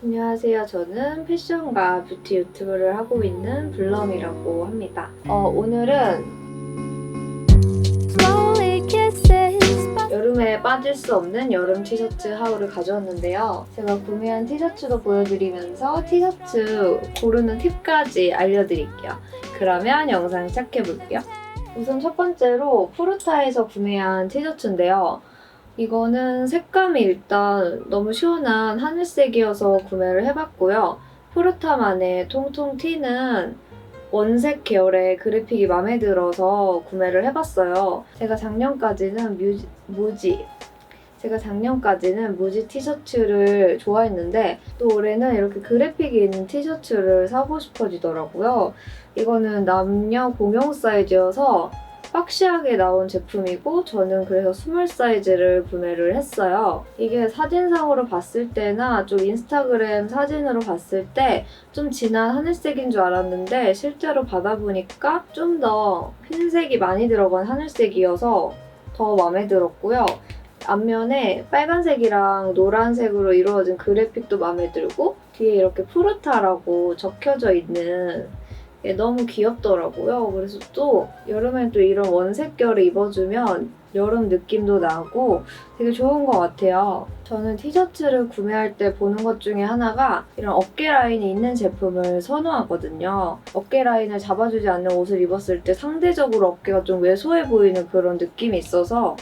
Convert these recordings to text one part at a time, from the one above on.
안녕하세요. 저는 패션과 뷰티 유튜브를 하고 있는 블럼이라고 합니다. 어, 오늘은 여름에 빠질 수 없는 여름 티셔츠 하울을 가져왔는데요. 제가 구매한 티셔츠도 보여드리면서 티셔츠 고르는 팁까지 알려드릴게요. 그러면 영상 시작해볼게요. 우선 첫 번째로 푸르타에서 구매한 티셔츠인데요. 이거는 색감이 일단 너무 시원한 하늘색이어서 구매를 해봤고요. 푸르타만의 통통 튀는 원색 계열의 그래픽이 마음에 들어서 구매를 해봤어요. 제가 작년까지는 뮤지, 무지, 제가 작년까지는 무지 티셔츠를 좋아했는데 또 올해는 이렇게 그래픽이 있는 티셔츠를 사고 싶어지더라고요. 이거는 남녀 공용 사이즈여서 박시하게 나온 제품이고 저는 그래서 스몰 사이즈를 구매를 했어요. 이게 사진상으로 봤을 때나 좀 인스타그램 사진으로 봤을 때 좀 진한 하늘색인 줄 알았는데 실제로 받아보니까 좀 더 흰색이 많이 들어간 하늘색이어서 더 마음에 들었고요. 앞면에 빨간색이랑 노란색으로 이루어진 그래픽도 마음에 들고 뒤에 이렇게 푸르타라고 적혀져 있는 게 너무 귀엽더라고요. 그래서 또 여름엔 또 이런 원색 결을 입어주면 여름 느낌도 나고 되게 좋은 것 같아요. 저는 티셔츠를 구매할 때 보는 것 중에 하나가 이런 어깨 라인이 있는 제품을 선호하거든요. 어깨 라인을 잡아주지 않는 옷을 입었을 때 상대적으로 어깨가 좀 왜소해 보이는 그런 느낌이 있어서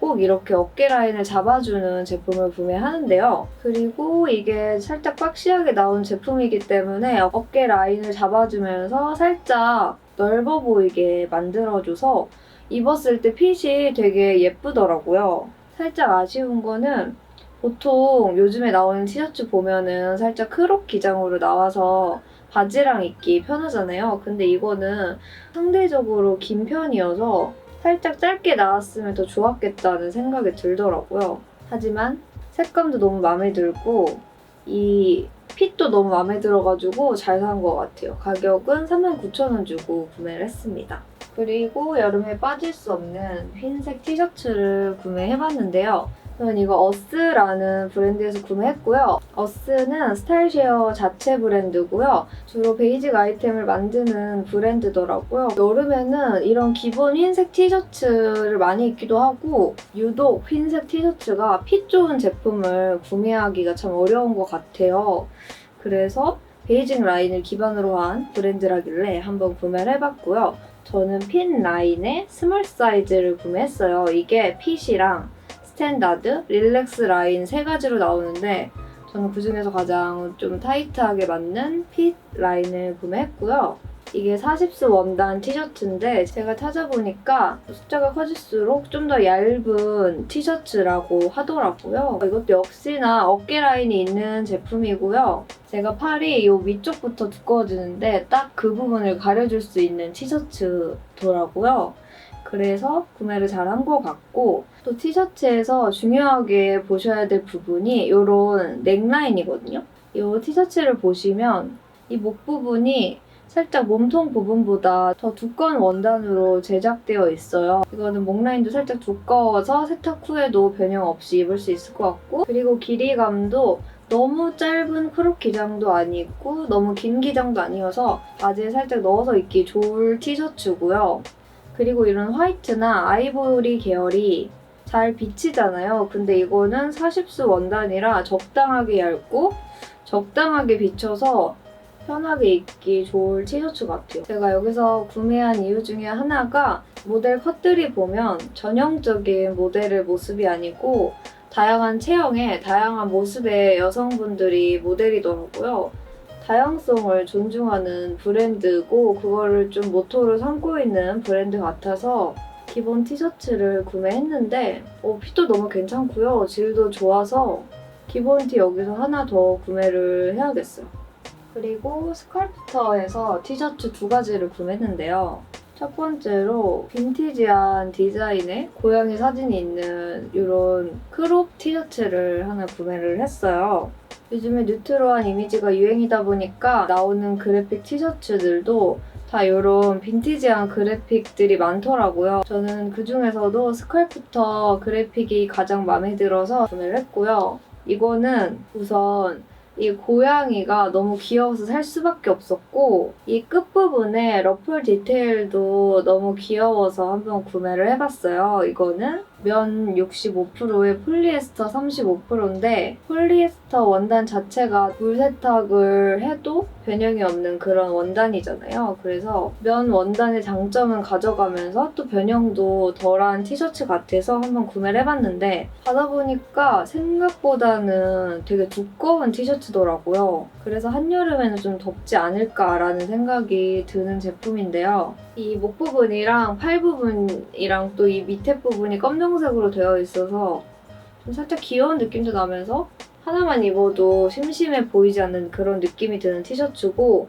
꼭 이렇게 어깨 라인을 잡아주는 제품을 구매하는데요. 그리고 이게 살짝 박시하게 나온 제품이기 때문에 어깨 라인을 잡아주면서 살짝 넓어 보이게 만들어줘서 입었을 때 핏이 되게 예쁘더라고요. 살짝 아쉬운 거는 보통 요즘에 나오는 티셔츠 보면은 살짝 크롭 기장으로 나와서 바지랑 입기 편하잖아요. 근데 이거는 상대적으로 긴 편이어서 살짝 짧게 나왔으면 더 좋았겠다는 생각이 들더라고요. 하지만 색감도 너무 마음에 들고 이 핏도 너무 마음에 들어가지고 잘 산 것 같아요. 가격은 39,000원 주고 구매를 했습니다. 그리고 여름에 빠질 수 없는 흰색 티셔츠를 구매해봤는데요. 저는 이거 어스라는 브랜드에서 구매했고요. 어스는 스타일쉐어 자체 브랜드고요. 주로 베이직 아이템을 만드는 브랜드더라고요. 여름에는 이런 기본 흰색 티셔츠를 많이 입기도 하고 유독 흰색 티셔츠가 핏 좋은 제품을 구매하기가 참 어려운 것 같아요. 그래서 베이직 라인을 기반으로 한 브랜드라길래 한번 구매를 해봤고요. 저는 핀 라인의 스몰 사이즈를 구매했어요. 이게 핏이랑 스탠다드, 릴렉스 라인 세 가지로 나오는데 저는 그 중에서 가장 좀 타이트하게 맞는 핏 라인을 구매했고요. 이게 40스 원단 티셔츠인데 제가 찾아보니까 숫자가 커질수록 좀 더 얇은 티셔츠라고 하더라고요. 이것도 역시나 어깨 라인이 있는 제품이고요. 제가 팔이 이 위쪽부터 두꺼워지는데 딱 그 부분을 가려줄 수 있는 티셔츠더라고요. 그래서 구매를 잘 한 것 같고 또 티셔츠에서 중요하게 보셔야 될 부분이 이런 넥라인이거든요. 이 티셔츠를 보시면 이 목 부분이 살짝 몸통 부분보다 더 두꺼운 원단으로 제작되어 있어요. 이거는 목 라인도 살짝 두꺼워서 세탁 후에도 변형 없이 입을 수 있을 것 같고 그리고 길이감도 너무 짧은 크롭 기장도 아니고 너무 긴 기장도 아니어서 바지에 살짝 넣어서 입기 좋을 티셔츠고요. 그리고 이런 화이트나 아이보리 계열이 잘 비치잖아요. 근데 이거는 40수 원단이라 적당하게 얇고 적당하게 비쳐서 편하게 입기 좋을 티셔츠 같아요. 제가 여기서 구매한 이유 중에 하나가 모델 컷들이 보면 전형적인 모델의 모습이 아니고 다양한 체형의 다양한 모습의 여성분들이 모델이더라고요. 다양성을 존중하는 브랜드고 그거를 좀 모토로 삼고 있는 브랜드 같아서 기본 티셔츠를 구매했는데 어, 핏도 너무 괜찮고요. 질도 좋아서 기본 티 여기서 하나 더 구매를 해야겠어요. 그리고 스컬프터에서 티셔츠 두 가지를 구매했는데요. 첫 번째로 빈티지한 디자인의 고양이 사진이 있는 이런 크롭 티셔츠를 하나 구매를 했어요. 요즘에 뉴트로한 이미지가 유행이다 보니까 나오는 그래픽 티셔츠들도 다 이런 빈티지한 그래픽들이 많더라고요. 저는 그 중에서도 스컬프터 그래픽이 가장 마음에 들어서 구매를 했고요. 이거는 우선 이 고양이가 너무 귀여워서 살 수밖에 없었고 이 끝부분에 러플 디테일도 너무 귀여워서 한번 구매를 해봤어요. 이거는 면 65%에 폴리에스터 35%인데 폴리에스터 원단 자체가 물 세탁을 해도 변형이 없는 그런 원단이잖아요. 그래서 면 원단의 장점은 가져가면서 또 변형도 덜한 티셔츠 같아서 한번 구매를 해봤는데 받아보니까 생각보다는 되게 두꺼운 티셔츠더라고요. 그래서 한여름에는 좀 덥지 않을까라는 생각이 드는 제품인데요. 이 목 부분이랑 팔 부분이랑 또 이 밑에 부분이 검정색으로 되어 있어서 좀 살짝 귀여운 느낌도 나면서 하나만 입어도 심심해 보이지 않는 그런 느낌이 드는 티셔츠고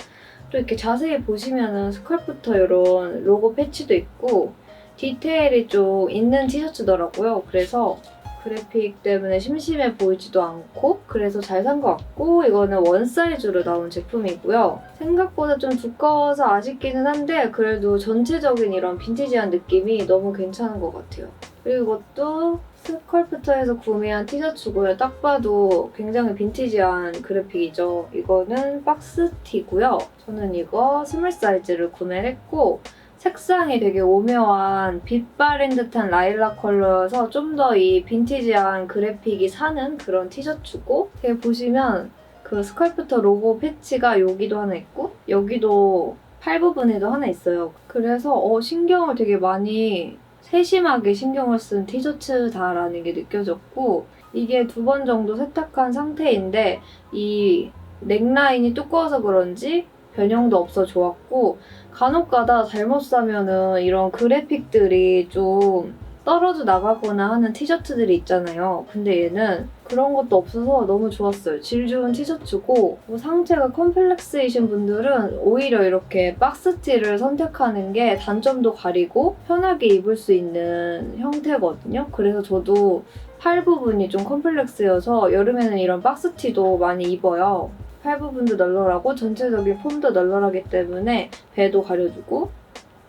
또 이렇게 자세히 보시면은 스컬프터 이런 로고 패치도 있고 디테일이 좀 있는 티셔츠더라고요. 그래서 그래픽 때문에 심심해 보이지도 않고 그래서 잘 산 것 같고 이거는 원 사이즈로 나온 제품이고요. 생각보다 좀 두꺼워서 아쉽기는 한데 그래도 전체적인 이런 빈티지한 느낌이 너무 괜찮은 것 같아요. 그리고 이것도 스컬프터에서 구매한 티셔츠고요. 딱 봐도 굉장히 빈티지한 그래픽이죠. 이거는 박스티고요. 저는 이거 스몰 사이즈를 구매를 했고 색상이 되게 오묘한 빛바랜 듯한 라일락 컬러여서 좀 더 이 빈티지한 그래픽이 사는 그런 티셔츠고 이렇게 보시면 그 스컬프터 로고 패치가 여기도 하나 있고 여기도 팔 부분에도 하나 있어요. 그래서 어, 신경을 되게 많이 세심하게 신경을 쓴 티셔츠다라는 게 느껴졌고 이게 두 번 정도 세탁한 상태인데 이 넥라인이 두꺼워서 그런지 변형도 없어 좋았고 간혹가다 잘못 사면은 이런 그래픽들이 좀 떨어져 나가거나 하는 티셔츠들이 있잖아요. 근데 얘는 그런 것도 없어서 너무 좋았어요. 질 좋은 티셔츠고 뭐 상체가 컴플렉스이신 분들은 오히려 이렇게 박스티를 선택하는 게 단점도 가리고 편하게 입을 수 있는 형태거든요. 그래서 저도 팔 부분이 좀 컴플렉스여서 여름에는 이런 박스티도 많이 입어요. 팔 부분도 널널하고 전체적인 폼도 널널하기 때문에 배도 가려주고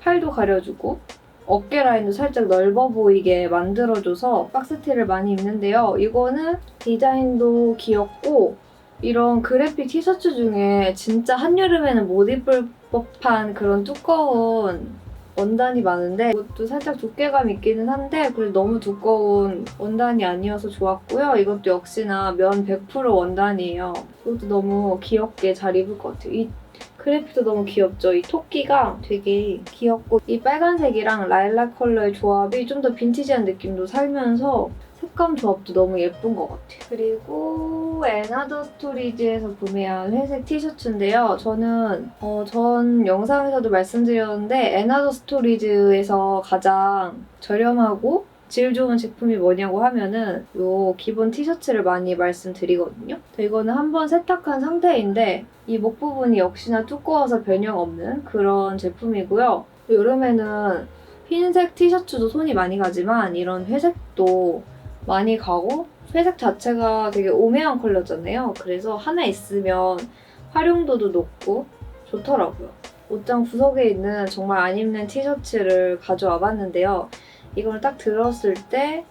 팔도 가려주고 어깨 라인도 살짝 넓어 보이게 만들어줘서 박스티를 많이 입는데요. 이거는 디자인도 귀엽고 이런 그래픽 티셔츠 중에 진짜 한여름에는 못 입을 법한 그런 두꺼운 원단이 많은데 이것도 살짝 두께감 있기는 한데 그래도 너무 두꺼운 원단이 아니어서 좋았고요. 이것도 역시나 면 100% 원단이에요. 이것도 너무 귀엽게 잘 입을 것 같아요. 이 그래픽도 너무 귀엽죠? 이 토끼가 되게 귀엽고 이 빨간색이랑 라일락 컬러의 조합이 좀 더 빈티지한 느낌도 살면서 색감 조합도 너무 예쁜 것 같아요. 그리고 에나더 스토리지에서 구매한 회색 티셔츠인데요. 저는 어, 전 영상에서도 말씀드렸는데 에나더 스토리즈에서 가장 저렴하고 질 좋은 제품이 뭐냐고 하면은 요 기본 티셔츠를 많이 말씀드리거든요. 이거는 한번 세탁한 상태인데 이 목 부분이 역시나 두꺼워서 변형 없는 그런 제품이고요. 여름에는 흰색 티셔츠도 손이 많이 가지만 이런 회색도 많이 가고 회색 자체가 되게 오묘한 컬러잖아요. 그래서 하나 있으면 활용도도 높고 좋더라고요. 옷장 구석에 있는 정말 안 입는 티셔츠를 가져와 봤는데요. 이걸 딱 들었을 때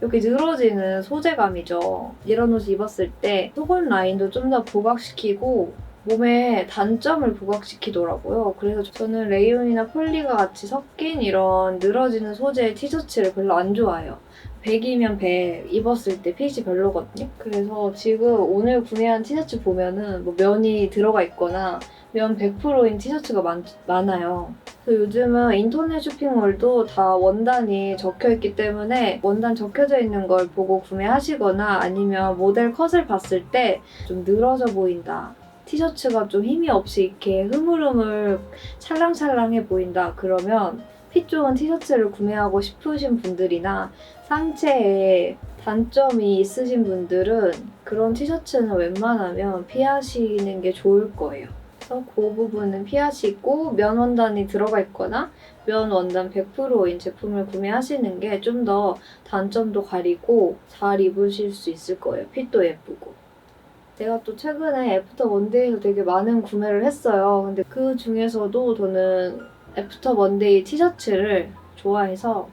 이렇게 늘어지는 소재감이죠. 이런 옷 입었을 때 속옷 라인도 좀 더 부각시키고 몸에 단점을 부각시키더라고요. 그래서 저는 레이온이나 폴리가 같이 섞인 이런 늘어지는 소재의 티셔츠를 별로 안 좋아해요. 100이면 100 입었을 때 핏이 별로거든요. 그래서 지금 오늘 구매한 티셔츠 보면은 뭐 면이 들어가 있거나 면 100%인 티셔츠가 많, 많아요. 요즘은 인터넷 쇼핑몰도 다 원단이 적혀 있기 때문에 원단 적혀져 있는 걸 보고 구매하시거나 아니면 모델 컷을 봤을 때 좀 늘어져 보인다. 티셔츠가 좀 힘이 없이 이렇게 흐물흐물 찰랑찰랑해 보인다. 그러면 핏 좋은 티셔츠를 구매하고 싶으신 분들이나 상체에 단점이 있으신 분들은 그런 티셔츠는 웬만하면 피하시는 게 좋을 거예요. 그래서 그 부분은 피하시고 면 원단이 들어가 있거나 면 원단 100%인 제품을 구매하시는 게 좀 더 단점도 가리고 잘 입으실 수 있을 거예요. 핏도 예쁘고. 제가 또 최근에 애프터 원데이에서 되게 많은 구매를 했어요. 근데 그 중에서도 저는 애프터 먼데이 티셔츠를 좋아해서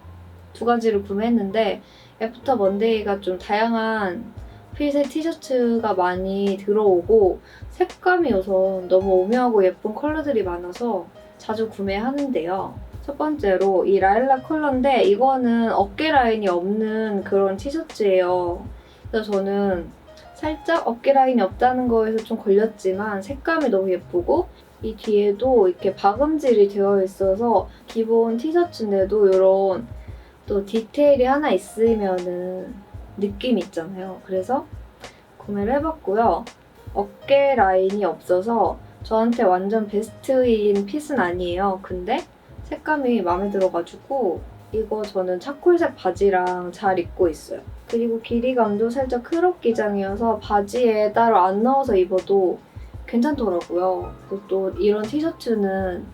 두 가지를 구매했는데 애프터 먼데이가 좀 다양한 핏의 티셔츠가 많이 들어오고 색감이 우선 너무 오묘하고 예쁜 컬러들이 많아서 자주 구매하는데요. 첫 번째로 이 라일락 컬러인데 이거는 어깨 라인이 없는 그런 티셔츠예요. 그래서 저는 살짝 어깨 라인이 없다는 거에서 좀 걸렸지만 색감이 너무 예쁘고 이 뒤에도 이렇게 박음질이 되어 있어서 기본 티셔츠인데도 이런 또 디테일이 하나 있으면은 느낌 있잖아요. 그래서 구매를 해봤고요. 어깨 라인이 없어서 저한테 완전 베스트인 핏은 아니에요. 근데 색감이 마음에 들어가지고 이거 저는 차콜색 바지랑 잘 입고 있어요. 그리고 길이감도 살짝 크롭 기장이어서 바지에 따로 안 넣어서 입어도 괜찮더라고요. 또 이런 티셔츠는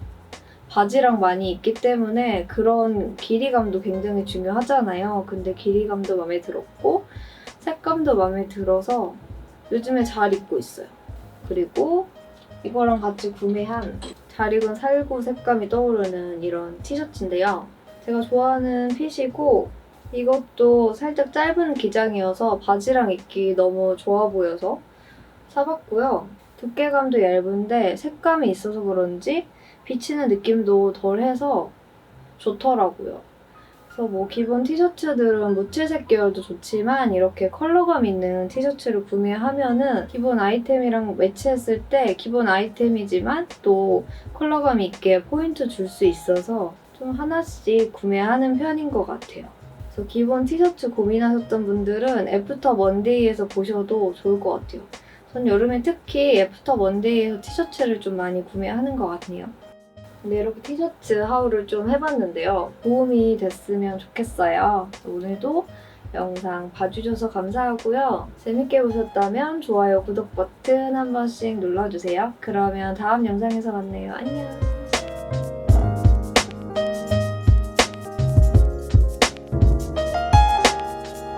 바지랑 많이 입기 때문에 그런 길이감도 굉장히 중요하잖아요. 근데 길이감도 마음에 들었고 색감도 마음에 들어서 요즘에 잘 입고 있어요. 그리고 이거랑 같이 구매한 잘 익은 살구 색감이 떠오르는 이런 티셔츠인데요. 제가 좋아하는 핏이고 이것도 살짝 짧은 기장이어서 바지랑 입기 너무 좋아 보여서 사봤고요. 두께감도 얇은데 색감이 있어서 그런지 비치는 느낌도 덜해서 좋더라고요. 그래서 뭐 기본 티셔츠들은 무채색 계열도 좋지만 이렇게 컬러감 있는 티셔츠를 구매하면은 기본 아이템이랑 매치했을 때 기본 아이템이지만 또 컬러감 있게 포인트 줄 수 있어서 좀 하나씩 구매하는 편인 것 같아요. 그래서 기본 티셔츠 고민하셨던 분들은 애프터 먼데이에서 보셔도 좋을 것 같아요. 전 여름에 특히 애프터 먼데이에서 티셔츠를 좀 많이 구매하는 것 같네요. 네, 이렇게 티셔츠 하울을 좀 해봤는데요. 도움이 됐으면 좋겠어요. 오늘도 영상 봐주셔서 감사하고요. 재밌게 보셨다면 좋아요, 구독 버튼 한 번씩 눌러주세요. 그러면 다음 영상에서 만나요. 안녕!